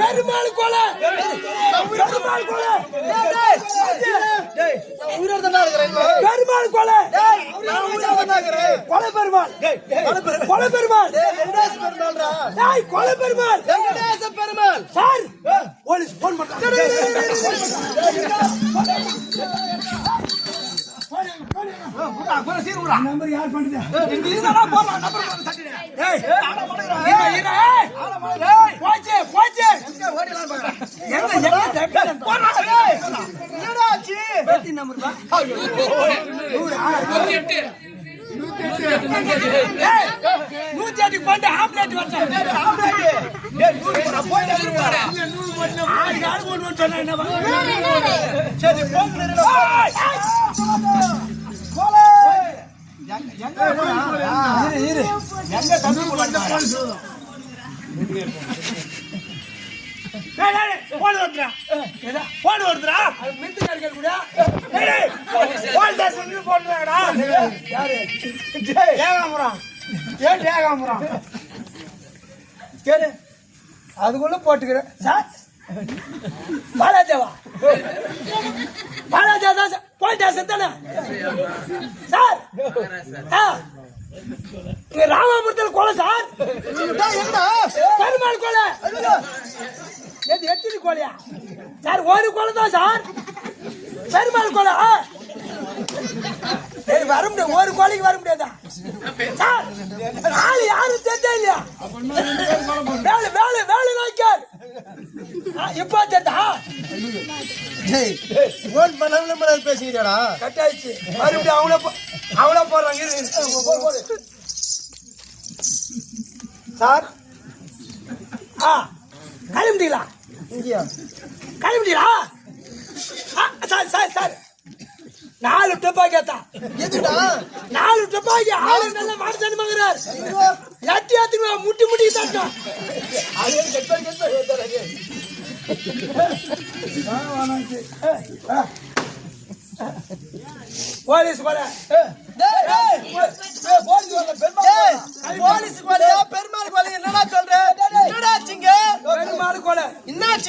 பெருமாள் கொலை! பெருமாள் கொலை உயிரோட தான் இருக்கிறேன் பெருமாள் கொலை நான் உயிரோட தான் இருக்கிறேன் கொலை பெருமாள் கொலை பெருமாள் டேய் கொலை Perumal Venkatesa Perumal sir. Police phone number யார் பண்றது இங்க இருந்தா நூத்தி எட்டு கொண்டு ஆம்லேட் வச்சேன் ஏகாம்பரம். ஏன் ஏகாம்பரம்? கேளு. அதுக்குள்ள போட்டுக்கிறேன். சார் பாலாஜாவா? பாலாஜா தான் ஸ்டேஷன் தானே? சார். ராமாபுரத்தில் கொலை சார். பெருமாள் கொலை. எது எத்தனை கொலையா? சார் ஒரு கொலை தான் சார். பெருமாள் கொலை. வர முடியாது. ஒரு கொலைக்கு வர முடியாதா? சார் ஆளு யாரும் தெரிஞ்சா இல்லையா வேலை வேலை வேலை நாய்க்கார் இப்போ தெரிந்தா டேய் போன் பண்ணாமல மேல பேசிக்கிறடா கட் ஆயிடுச்சு மறுபடியும் அவங்கள அவங்கள போடுறாங்க. சார்? ஆ கிளம்பிட்டீங்களா இங்கயா? கிளம்பிட்டீங்களா ஆ, சார் சார் சார் நாலு துப்பாக்கி தான் எதுடா? நாலு துப்பாக்கி ஆளு நல்ல மாடுதானே மகிறார் லட்டி ஆத்துக்கு முட்டி முட்டி தட்டும். அது கெட்ட கெட்ட போலீஸ் போல. போலீஸ் போல பெருமாள் கோலையா? என்னடா சொல்ற? என்னடா ஆச்சுங்க? பெருமாள் கொலை. என்னாச்சு?